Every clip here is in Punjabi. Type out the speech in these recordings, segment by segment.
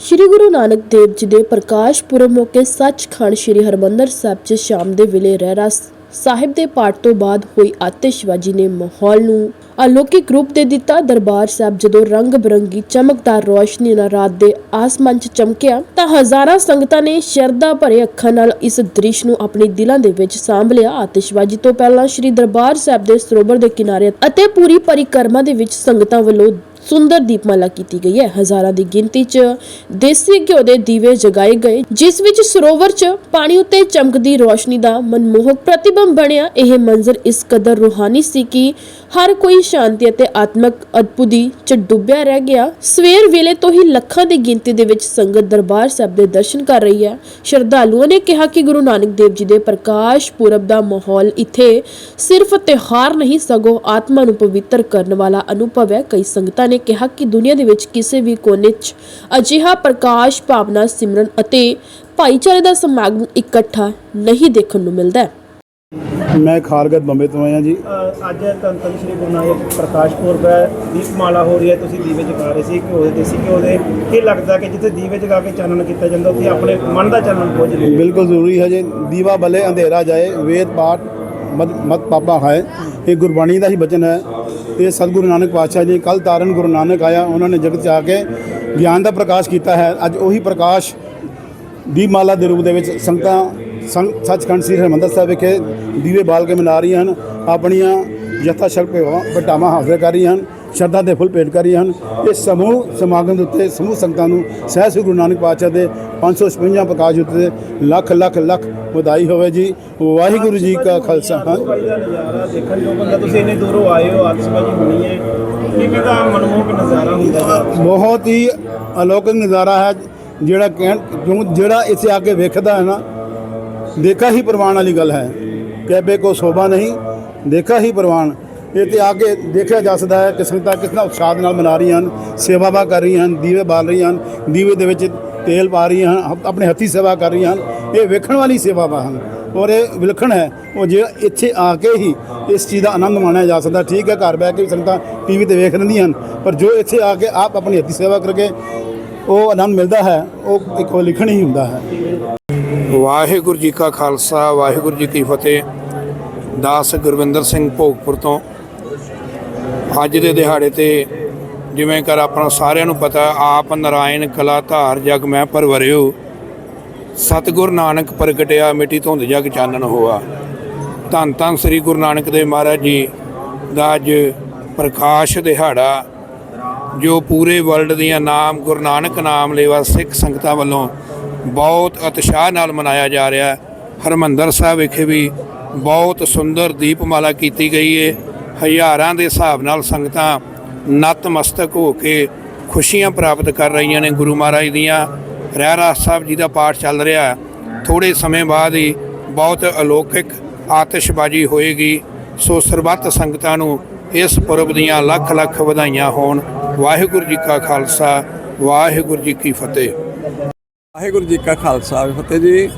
ਸ਼੍ਰੀ ਗੁਰੂ ਨਾਨਕ ਦੇਵ ਜੀ ਦੇ ਪ੍ਰਕਾਸ਼ ਪੁਰਬ ਮੌਕੇ ਸੱਚਖੰਡ ਸ਼੍ਰੀ ਹਰਮੰਦਰ ਸਾਹਿਬ 'ਚ ਸ਼ਾਮ ਦੇ ਵੇਲੇ ਰਹਿਰਾਸ ਸਾਹਿਬ ਦੇ ਪਾਠ ਤੋਂ ਬਾਅਦ ਹੋਈ ਆਤਿਸ਼ਬਾਜ਼ੀ ਨੇ ਮਾਹੌਲ ਨੂੰ ਅਲੌਕਿਕ ਰੂਪ ਦੇ ਦਿੱਤਾ। ਦਰਬਾਰ ਸਾਹਿਬ ਜਦੋਂ ਰੰਗ ਬਰੰਗੀ ਚਮਕਦਾਰ ਰੋਸ਼ਨੀ ਨਾਲ ਰਾਤ ਦੇ ਆਸਮਾਨ 'ਚ ਚਮਕਿਆ ਤਾਂ ਹਜ਼ਾਰਾਂ ਸੰਗਤਾਂ ਨੇ ਸ਼ਰਧਾ ਭਰੇ ਅੱਖਾਂ ਨਾਲ ਇਸ ਦ੍ਰਿਸ਼ ਨੂੰ ਆਪਣੇ ਦਿਲਾਂ ਦੇ ਵਿੱਚ ਸਾਂਭ ਲਿਆ। ਆਤਿਸ਼ਬਾਜ਼ੀ ਤੋਂ ਪਹਿਲਾਂ ਸ਼੍ਰੀ ਦਰਬਾਰ ਸਾਹਿਬ ਦੇ ਸਰੋਵਰ ਦੇ ਕਿਨਾਰੇ ਅਤੇ ਪੂਰੀ ਪਰਿਕਰਮਾ ਦੇ ਵਿੱਚ ਸੰਗਤਾਂ ਵੱਲੋਂ ਸੁੰਦਰ ਦੀਪਮਾਲਾ ਕੀਤੀ ਗਈ ਹੈ। ਹਜ਼ਾਰਾਂ ਦੀ ਗਿਣਤੀ 'ਚ ਦੇਸੀ ਘਿਓ ਦੇ ਦੀਵੇ ਜਗਾਏ ਗਏ, ਜਿਸ ਵਿੱਚ ਸਰੋਵਰ 'ਚ ਪਾਣੀ ਉੱਤੇ ਚਮਕਦੀ ਰੋਸ਼ਨੀ ਦਾ ਮਨਮੋਹਕ ਪ੍ਰਤੀਬਿੰਬ ਬਣਿਆ। ਇਹ ਮੰਜ਼ਰ ਇਸ ਕਦਰ ਰੂਹਾਨੀ ਸੀ ਕਿ ਹਰ ਕੋਈ ਸ਼ਾਂਤੀ ਅਤੇ ਆਤਮਿਕ ਅਦਭੁਤੀ 'ਚ ਡੁੱਬਿਆ ਰਹਿ ਗਿਆ। ਸਵੇਰ ਵੇਲੇ ਤੋਂ ਹੀ ਲੱਖਾਂ ਦੀ ਗਿਣਤੀ ਦੇ ਵਿੱਚ ਸੰਗਤ ਦਰਬਾਰ ਸਾਹਿਬ ਦੇ ਦਰਸ਼ਨ ਕਰ ਰਹੀ ਹੈ। ਸ਼ਰਧਾਲੂਆਂ ਨੇ ਕਿਹਾ ਕਿ ਗੁਰੂ ਨਾਨਕ ਦੇਵ ਜੀ ਦੇ ਪ੍ਰਕਾਸ਼ ਪੁਰਬ ਦਾ ਮਾਹੌਲ ਇੱਥੇ ਸਿਰਫ ਤਿਉਹਾਰ ਨਹੀਂ, ਸਗੋਂ ਆਤਮਾ ਨੂੰ ਪਵਿੱਤਰ ਕਰਨ ਵਾਲਾ ਅਨੁਭਵ ਹੈ। ਕਈ ਸੰਗਤਾਂ ਨੇ ਕਿਹਾ ਕਿ ਦੁਨੀਆ ਦੇ ਵਿੱਚ ਕਿਸੇ ਵੀ ਕੋਨੇ 'ਚ ਅਜਿਹਾ ਪ੍ਰਕਾਸ਼ ਭਾਵਨਾ ਸਿਮਰਨ ਅਤੇ ਭਾਈਚਾਰੇ ਦਾ ਸਮਾਗਮ ਇਕੱਠਾ ਨਹੀਂ ਦੇਖਣ ਨੂੰ ਮਿਲਦਾ ਹੈ। ਮੈਂ ਖਾਰਗਤ ਬੰਬੇ ਤੋਂ ਆਇਆ ਜੀ। ਅ, ਅੱਜ ਧੰਨ ਧੰਨ ਸ਼੍ਰੀ ਗੁਰੂ ਨਾਨਕ ਪ੍ਰਕਾਸ਼ ਪੁਰਬ ਹੈ। ਦੀਪਮਾਲਾ ਹੋ ਰਹੀ ਹੈ ਤੁਸੀਂ ਦੀਵੇ ਜਗਾ ਰਹੇ ਸੀ ਘਿਓ ਦੇ ਦੇਸੀ ਘਿਓ ਦੇ। ਕੀ ਲੱਗਦਾ ਕਿ ਜਿੱਥੇ ਦੀਵੇ ਜਗਾ ਕੇ ਚਾਨਣ ਕੀਤਾ ਜਾਂਦਾ ਉੱਥੇ ਆਪਣੇ ਮਨ ਦਾ ਚਾਨਣ ਜ਼ਰੂਰੀ ਹੈ ਬਿਲਕੁਲ ਜ਼ਰੂਰੀ ਹੈ ਜੀ। ਦੀਵਾ ਬਲੇ ਅੰਧੇਰਾ ਜਾਏ ਵੇਦ ਪਾਠ ਮਤ ਮਤ ਪਾਪਾ ਹੈ। ਇਹ ਗੁਰਬਾਣੀ ਦਾ ਹੀ ਬਚਨ ਹੈ। ਇਹ ਸਤਿਗੁਰੂ ਨਾਨਕ ਪਾਤਸ਼ਾਹ ਜੀ ਕੱਲ ਤਾਰਨ ਗੁਰੂ ਨਾਨਕ ਆਇਆ, ਉਹਨਾਂ ਨੇ ਜਗਤ 'ਚ ਆ ਕੇ ਗਿਆਨ ਦਾ ਪ੍ਰਕਾਸ਼ ਕੀਤਾ ਹੈ। ਅੱਜ ਉਹੀ ਪ੍ਰਕਾਸ਼ ਦੀਪਮਾਲਾ ਦੇ ਰੂਪ ਦੇ ਵਿੱਚ ਸੰਗਤਾਂ, ਸੰਗ ਸੱਚਖੰਡ ਸ੍ਰੀ ਹਰਿਮੰਦਰ ਸਾਹਿਬ ਵਿਖੇ ਦੀਵੇ ਬਾਲ ਕੇ ਮਨਾ ਰਹੀਆਂ ਹਨ। ਆਪਣੀਆਂ ਯਥਾ ਸ਼ਕਤੀ ਬਟਾਵਾਂ ਹਾਜ਼ਰ ਕਰ ਰਹੀਆਂ ਹਨ। ਸ਼ਰਧਾ ਦੇ ਫੁੱਲ ਭੇਟ ਕਰ ਰਹੀਆਂ ਹਨ। ਇਹ ਸਮੂਹ ਸਮਾਗਮ ਦੇ ਉੱਤੇ ਸਮੂਹ ਸੰਗਤਾਂ ਨੂੰ ਸਹਿ ਸ੍ਰੀ ਗੁਰੂ ਨਾਨਕ ਪਾਤਸ਼ਾਹ ਦੇ 556 ਪ੍ਰਕਾਸ਼ ਉੱਤੇ ਲੱਖ ਲੱਖ ਲੱਖ ਵਧਾਈ ਹੋਵੇ ਜੀ। ਵਾਹਿਗੁਰੂ ਜੀ ਕਾ ਖਾਲਸਾ। ਹਾਂ। ਦੇਖਣ ਨੂੰ ਬੰਦਾ ਤੁਸੀਂ ਇੰਨੇ ਦੂਰੋਂ ਆਏ ਹੋ ਆਤਿਸ਼ਬਾਜ਼ੀ ਹੋਣੀ ਹੈ ਕਿਵੇਂ ਦਾ ਮਨਮੋਹਕ ਨਜ਼ਾਰਾ ਹੁੰਦਾ ਹੈ ਬਹੁਤ ਹੀ ਅਲੌਕਿਕ ਨਜ਼ਾਰਾ ਹੈ ਜਿਹੜਾ ਕਹਿਣ ਕਿਉਂ ਜਿਹੜਾ ਇੱਥੇ ਆ ਕੇ ਵੇਖਦਾ ਹੈ ਨਾ, ਦੇਖਾ ਹੀ ਪ੍ਰਵਾਨ ਵਾਲੀ ਗੱਲ ਹੈ। ਕਹਿਬੇ ਕੋ ਸੋਭਾ ਨਹੀਂ, ਦੇਖਾ ਹੀ ਪ੍ਰਵਾਨ। ਇਹ ਤੇ ਆ ਕੇ ਦੇਖਿਆ ਜਾ ਸਕਦਾ ਹੈ ਕਿ ਸੰਗਤਾਂ ਕਿਸ ਤਰ੍ਹਾਂ ਉਤਸ਼ਾਹ ਨਾਲ ਮਨਾ ਰਹੀਆਂ ਹਨ ਸੇਵਾਵਾਂ ਕਰ ਰਹੀਆਂ ਹਨ, ਦੀਵੇ ਬਾਲ ਰਹੀਆਂ ਹਨ, ਦੀਵੇ ਦੇ ਵਿੱਚ ਤੇਲ ਪਾ ਰਹੀਆਂ ਹਨ ਆਪਣੇ ਹੱਥੀ ਸੇਵਾ ਕਰ ਰਹੀਆਂ ਹਨ। ਇਹ ਵੇਖਣ ਵਾਲੀ ਸੇਵਾਵਾਂ ਹਨ। ਔਰ ਇਹ ਵਿਲੱਖਣ ਹੈ। ਉਹ ਜਿਹੜਾ ਇੱਥੇ ਆ ਕੇ ਹੀ ਇਸ ਚੀਜ਼ ਦਾ ਆਨੰਦ ਮਾਣਿਆ ਜਾ ਸਕਦਾ, ਠੀਕ ਹੈ, ਘਰ ਬਹਿ ਕੇ ਵੀ ਸੰਗਤਾਂ ਟੀਵੀ ਤੇ ਵੇਖ ਲੈਂਦੀਆਂ ਹਨ। ਪਰ ਜੋ ਇੱਥੇ ਆ ਕੇ ਆਪ ਆਪਣੀ ਹੱਥੀ ਸੇਵਾ ਕਰਕੇ ਉਹ ਆਨੰਦ ਮਿਲਦਾ ਹੈ, ਉਹ ਇੱਕ ਲਿਖਣ ਹੀ ਹੁੰਦਾ ਹੈ। ਵਾਹਿਗੁਰੂ ਜੀ ਕਾ ਖਾਲਸਾ, ਵਾਹਿਗੁਰੂ ਜੀ ਕੀ ਫਤਿਹ। ਦਾਸ ਗੁਰਵਿੰਦਰ ਸਿੰਘ ਭੋਗਪੁਰ ਤੋਂ ਅੱਜ ਦੇ ਦਿਹਾੜੇ ਤੇ ਜਿਵੇਂ ਕਰ ਆਪਣਾ ਸਾਰਿਆਂ ਨੂੰ ਪਤਾ, ਆਪ ਨਰਾਇਣ ਕਲਾ ਧਾਰ ਜਗ ਮੈਂ ਪਰਵਰਿਓ, ਸਤਿਗੁਰ ਨਾਨਕ ਪ੍ਰਗਟਿਆ ਮਿੱਟੀ ਧੁੰਦ ਜਗ ਚਾਨਣ ਹੋਆ। ਧੰਨ ਧੰਨ ਸ੍ਰੀ ਗੁਰੂ ਨਾਨਕ ਦੇਵ ਮਹਾਰਾਜ ਜੀ ਦਾ ਅੱਜ ਪ੍ਰਕਾਸ਼ ਦਿਹਾੜਾ, ਜੋ ਪੂਰੇ ਵਰਲਡ ਦੀਆਂ ਨਾਮ, ਗੁਰੂ ਨਾਨਕ ਨਾਮ ਲੇਵਾ ਸਿੱਖ ਸੰਗਤਾਂ ਵੱਲੋਂ ਬਹੁਤ ਉਤਸ਼ਾਹ ਨਾਲ ਮਨਾਇਆ ਜਾ ਰਿਹਾ। ਹੈ ਹਰਮੰਦਰ ਸਾਹਿਬ ਵਿਖੇ ਵੀ ਬਹੁਤ ਸੁੰਦਰ ਦੀਪਮਾਲਾ ਕੀਤੀ ਗਈ ਹੈ ਹਜ਼ਾਰਾਂ ਦੇ ਹਿਸਾਬ ਨਾਲ ਸੰਗਤਾਂ ਨਤਮਸਤਕ ਹੋ ਕੇ ਖੁਸ਼ੀਆਂ ਪ੍ਰਾਪਤ ਕਰ ਰਹੀਆਂ ਨੇ ਗੁਰੂ ਮਹਾਰਾਜ ਦੀਆਂ। ਰਹਿਰਾਸ ਸਾਹਿਬ ਜੀ ਦਾ ਪਾਠ ਚੱਲ ਰਿਹਾ ਹੈ। ਥੋੜੇ ਸਮੇਂ ਬਾਅਦ ਹੀ ਬਹੁਤ ਅਲੌਕਿਕ ਆਤਿਸ਼ਬਾਜ਼ੀ ਹੋਏਗੀ। ਸੋ ਸਰਬੱਤ ਸੰਗਤਾਂ ਨੂੰ ਇਸ ਪੁਰਬ ਦੀਆਂ ਲੱਖ ਲੱਖ ਵਧਾਈਆਂ ਹੋਣ। ਵਾਹਿਗੁਰੂ ਜੀ ਕਾ ਖਾਲਸਾ, ਵਾਹਿਗੁਰੂ ਜੀ ਕੀ ਫਤਿਹ। ਵਾਹਿਗੁਰੂ ਜੀ ਕਾ ਖਾਲਸਾ, ਫਤਿਹ ਜੀ।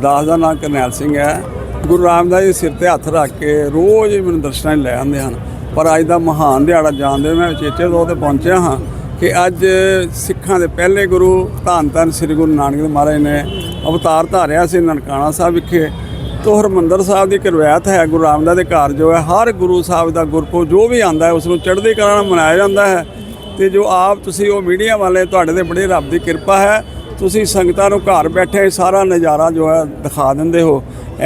ਦਾਸ ਦਾ ਨਾਮ ਕਰਨੈਲ ਸਿੰਘ ਹੈ। ਗੁਰੂ ਰਾਮਦਾਸ ਜੀ ਸਿਰ ਤੇ ਹੱਥ ਰੱਖ ਕੇ ਰੋਜ਼ ਹੀ ਮੈਨੂੰ ਦਰਸ਼ਨਾਂ ਲਈ ਲੈ ਆਉਂਦੇ ਹਨ। ਪਰ ਅੱਜ ਦਾ ਮਹਾਨ ਦਿਹਾੜਾ ਜਾਣਦੇ ਮੈਂ ਉਚੇਚੇ ਤੌਰ ਤੇ ਪਹੁੰਚਿਆ ਹਾਂ ਕਿ ਅੱਜ ਸਿੱਖਾਂ ਦੇ ਪਹਿਲੇ ਗੁਰੂ ਧੰਨ ਧੰਨ ਸ੍ਰੀ ਗੁਰੂ ਨਾਨਕ ਦੇਵ ਮਹਾਰਾਜ ਨੇ ਅਵਤਾਰ ਧਾਰਿਆ ਸੀ ਨਨਕਾਣਾ ਸਾਹਿਬ ਵਿਖੇ। ਤੋ ਹਰਮੰਦਰ ਸਾਹਿਬ ਦੀ ਇੱਕ ਹੈ, ਗੁਰੂ ਰਾਮਦਾਸ ਦੇ ਘਰ ਜੋ ਹੈ, ਹਰ ਗੁਰੂ ਸਾਹਿਬ ਦਾ ਗੁਰਪੁਰਬ ਜੋ ਵੀ ਆਂਦਾ ਹੈ, ਉਸ ਨੂੰ ਚੜ੍ਹਦੀ ਕਲਾ ਨਾਲ ਮਨਾਇਆ ਜਾਂਦਾ ਹੈ। ਤੇ ਜੋ ਆਪ ਤੁਸੀਂ ਉਹ ਮੀਡੀਆ ਵਾਲੇ, ਤੁਹਾਡੇ ਤੇ ਬੜੀ ਰੱਬ ਦੀ ਕਿਰਪਾ ਹੈ ਤੁਸੀਂ ਸੰਗਤਾਂ ਨੂੰ ਘਰ ਬੈਠੇ ਸਾਰਾ ਨਜ਼ਾਰਾ ਜੋ ਹੈ ਦਿਖਾ ਦਿੰਦੇ ਹੋ।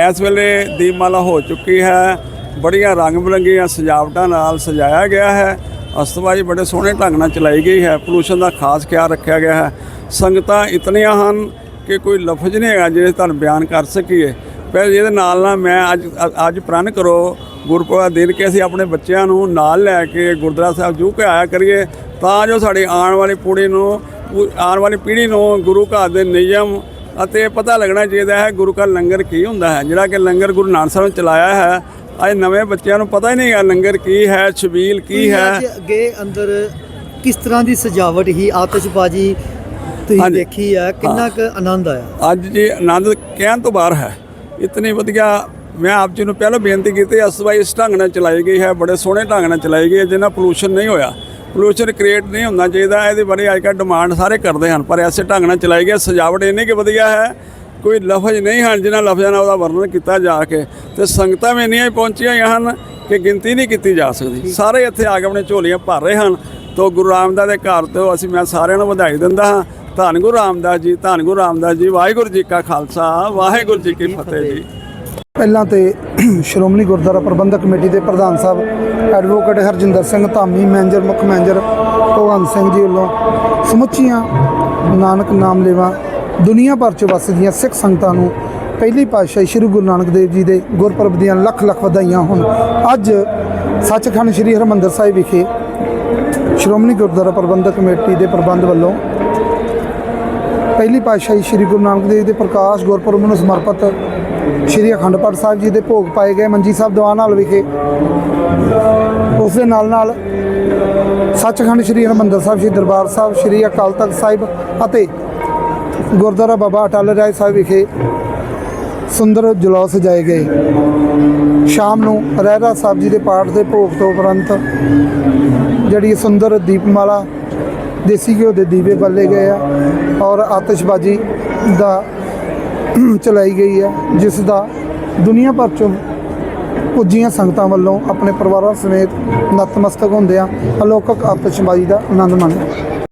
ਇਸ ਵੇਲੇ ਦੀਪਮਾਲਾ ਹੋ ਚੁੱਕੀ ਹੈ। ਬੜੀਆਂ ਰੰਗ ਬਰੰਗੀਆਂ ਸਜਾਵਟਾਂ ਨਾਲ ਸਜਾਇਆ ਗਿਆ ਹੈ। ਅਸਤਵਾਜੀ ਬੜੇ ਸੋਹਣੇ ਢੰਗ ਨਾਲ ਚਲਾਈ ਗਈ ਹੈ। ਪੋਲੂਸ਼ਨ ਦਾ ਖਾਸ ਖਿਆਲ ਰੱਖਿਆ ਗਿਆ ਹੈ। ਸੰਗਤਾਂ ਇਤਨੀਆਂ ਹਨ ਕਿ ਕੋਈ ਲਫ਼ਜ਼ ਨਹੀਂ ਹੈਗਾ ਜਿਹੜੇ ਤੁਹਾਨੂੰ ਬਿਆਨ ਕਰ ਸਕੀਏ। ਪਰ ਇਹਦੇ ਨਾਲ ਨਾਲ ਮੈਂ ਅੱਜ ਅੱਜ ਪ੍ਰਣ ਕਰੋ, ਗੁਰਪੁਰਬ ਦਾ ਦਿਨ ਕਿ ਅਸੀਂ ਆਪਣੇ ਬੱਚਿਆਂ ਨੂੰ ਨਾਲ ਲੈ ਕੇ ਗੁਰਦੁਆਰਾ ਸਾਹਿਬ ਜੂ ਕੇ ਆਇਆ ਕਰੀਏ। ਤਾਂ ਜੋ ਸਾਡੀ ਆਉਣ ਵਾਲੀ ਪੀੜ੍ਹੀ ਨੂੰ ਆਉਣ ਵਾਲੀ ਪੀੜ੍ਹੀ ਨੂੰ ਗੁਰੂ ਘਰ ਦੇ ਨਿਯਮ ਅਤੇ ਪਤਾ ਲੱਗਣਾ ਚਾਹੀਦਾ ਹੈ ਗੁਰੂ ਘਰ ਲੰਗਰ ਕੀ ਹੁੰਦਾ ਹੈ। ਜਿਹੜਾ ਕਿ ਲੰਗਰ ਗੁਰੂ ਨਾਨਕ ਸਾਹਿਬ ਨੇ ਚਲਾਇਆ ਹੈ ਅੱਜ ਨਵੇਂ ਬੱਚਿਆਂ ਨੂੰ ਪਤਾ ਹੀ ਨਹੀਂ ਹੈ ਲੰਗਰ ਕੀ ਹੈ ਛਬੀਲ ਕੀ ਹੈ। ਅੱਗੇ ਅੰਦਰ ਕਿਸ ਤਰ੍ਹਾਂ ਦੀ ਸਜਾਵਟ ਹੀ ਆਤਿਸ਼ਬਾਜ਼ੀ ਤੁਸੀਂ। ਦੇਖੀ ਹੈ ਕਿੰਨਾ ਕੁ ਆਨੰਦ ਆਇਆ? ਅੱਜ ਜੀ ਆਨੰਦ ਕਹਿਣ ਤੋਂ ਬਾਹਰ ਹੈ। ਇਤਨੀ ਵਧੀਆ ਮੈਂ ਆਪ ਜੀ ਨੂੰ ਪਹਿਲਾਂ ਬੇਨਤੀ ਕੀਤੀ ਅਸਵਾਈ ਇਸ ਢੰਗ ਨਾਲ ਚਲਾਈ ਗਈ ਹੈ ਬੜੇ ਸੋਹਣੇ ਢੰਗ ਨਾਲ ਚਲਾਈ ਗਈ ਹੈ ਜਿਹਨਾਂ ਪੋਲੂਸ਼ਨ ਨਹੀਂ ਹੋਇਆ। ਪੋਲੂਸ਼ਨ ਕ੍ਰੀਏਟ ਨਹੀਂ ਹੁੰਦਾ ਚਾਹੀਦਾ ਇਹਦੀ ਬੜੀ ਅੱਜ ਕੱਲ੍ਹ ਡਿਮਾਂਡ ਸਾਰੇ ਕਰਦੇ ਹਨ ਪਰ ਐਸੇ ਢੰਗ ਨਾਲ ਚਲਾਈ ਗਿਆ ਸਜਾਵਟ ਇੰਨੀ ਕਿ ਵਧੀਆ ਹੈ ਕੋਈ ਲਫ਼ਜ਼ ਨਹੀਂ ਹਨ ਜਿਨ੍ਹਾਂ ਲਫ਼ਜ਼ਾਂ ਨਾਲ ਉਹਦਾ ਵਰਣਨ ਕੀਤਾ ਜਾ ਕੇ ਤੇ ਸੰਗਤਾਂ ਵੀ ਇੰਨੀਆਂ ਪਹੁੰਚੀਆਂ ਹਨ ਕਿ ਗਿਣਤੀ ਨਹੀਂ ਕੀਤੀ ਜਾ ਸਕਦੀ। ਸਾਰੇ ਇੱਥੇ ਆ ਕੇ ਆਪਣੇ ਝੋਲੀਆਂ ਭਰ ਰਹੇ ਹਨ ਤੋਂ ਗੁਰੂ ਰਾਮਦਾਸ ਦੇ ਘਰ ਤੋਂ ਅਸੀਂ ਮੈਂ ਸਾਰਿਆਂ ਨੂੰ ਵਧਾਈ ਦਿੰਦਾ ਹਾਂ। ਧੰਨ ਗੁਰੂ ਰਾਮਦਾਸ ਜੀ ਧੰਨ ਗੁਰੂ ਰਾਮਦਾਸ ਜੀ ਵਾਹਿਗੁਰੂ ਜੀ ਕਾ ਖਾਲਸਾ ਵਾਹਿਗੁਰੂ ਜੀ ਕੀ ਫਤਿਹ ਜੀ। ਪਹਿਲਾਂ ਤੇ ਸ਼੍ਰੋਮਣੀ ਗੁਰਦੁਆਰਾ ਪ੍ਰਬੰਧਕ ਕਮੇਟੀ ਦੇ ਪ੍ਰਧਾਨ ਸਾਹਿਬ ਐਡਵੋਕੇਟ ਹਰਜਿੰਦਰ ਸਿੰਘ, ਧਾਮੀ ਮੈਨੇਜਰ, ਮੁੱਖ ਮੈਨੇਜਰ ਭਗਵੰਤ ਸਿੰਘ ਜੀ ਵੱਲੋਂ ਸਮੁੱਚੀਆਂ ਨਾਨਕ ਨਾਮ ਲੇਵਾ ਦੁਨੀਆ ਭਰ ਚ ਵਸਦੀਆਂ ਸਿੱਖ ਸੰਗਤਾਂ ਨੂੰ ਪਹਿਲੀ ਪਾਤਸ਼ਾਹੀ ਸ੍ਰੀ ਗੁਰੂ ਨਾਨਕ ਦੇਵ ਜੀ ਦੇ ਗੁਰਪੁਰਬ ਦੀਆਂ ਲੱਖ ਲੱਖ ਵਧਾਈਆਂ ਹੋਣ। ਅੱਜ ਸੱਚਖੰਡ ਸ੍ਰੀ ਹਰਿਮੰਦਰ ਸਾਹਿਬ ਵਿਖੇ ਸ਼੍ਰੋਮਣੀ ਗੁਰਦੁਆਰਾ ਪ੍ਰਬੰਧਕ ਕਮੇਟੀ ਦੇ ਪ੍ਰਬੰਧ ਵੱਲੋਂ ਪਹਿਲੀ ਪਾਤਸ਼ਾਹੀ ਸ੍ਰੀ ਗੁਰੂ ਨਾਨਕ ਦੇਵ ਦੇ ਪ੍ਰਕਾਸ਼ ਗੁਰਪੁਰਬ ਨੂੰ ਸਮਰਪਿਤ ਸ੍ਰੀ ਅਖੰਡ ਪਾਠ ਸਾਹਿਬ ਜੀ ਦੇ ਭੋਗ ਪਾਏ ਗਏ ਮੰਜੀ ਸਾਹਿਬ ਦੀਵਾਨ ਹਾਲ ਵਿਖੇ। ਉਸ ਦੇ ਨਾਲ ਨਾਲ ਸੱਚਖੰਡ ਸ੍ਰੀ ਹਰਿਮੰਦਰ ਸਾਹਿਬ, ਸ੍ਰੀ ਦਰਬਾਰ ਸਾਹਿਬ, ਸ੍ਰੀ ਅਕਾਲ ਤਖਤ ਸਾਹਿਬ ਅਤੇ ਗੁਰਦੁਆਰਾ ਬਾਬਾ ਅਟਲ ਰਾਏ ਸਾਹਿਬ ਵਿਖੇ ਸੁੰਦਰ ਜਲੌਸ ਸਜਾਏ ਗਏ। ਸ਼ਾਮ ਨੂੰ ਰਹਿਰਾ ਸਾਹਿਬ ਜੀ ਦੇ ਪਾਠ ਦੇ ਭੋਗ ਤੋਂ ਉਪਰੰਤ ਜਿਹੜੀ ਸੁੰਦਰ ਦੀਪਮਾਲਾ ਦੇਸੀ ਘਿਓ ਦੇ ਦੀਵੇ ਬੱਲੇ ਗਏ ਆ ਔਰ ਆਤਿਸ਼ਬਾਜ਼ੀ ਦਾ ਚਲਾਈ ਗਈ ਹੈ ਜਿਸ ਦਾ ਦੁਨੀਆ ਭਰ ਚੋਂ ਪੁੱਜੀਆਂ ਸੰਗਤਾਂ ਵੱਲੋਂ ਆਪਣੇ ਪਰਿਵਾਰਾਂ ਸਮੇਤ ਨਤਮਸਤਕ ਹੁੰਦਿਆਂ ਅਲੌਕਿਕ ਆਤਿਸ਼ਬਾਜ਼ੀ ਦਾ ਆਨੰਦ ਮਾਣਿਆ।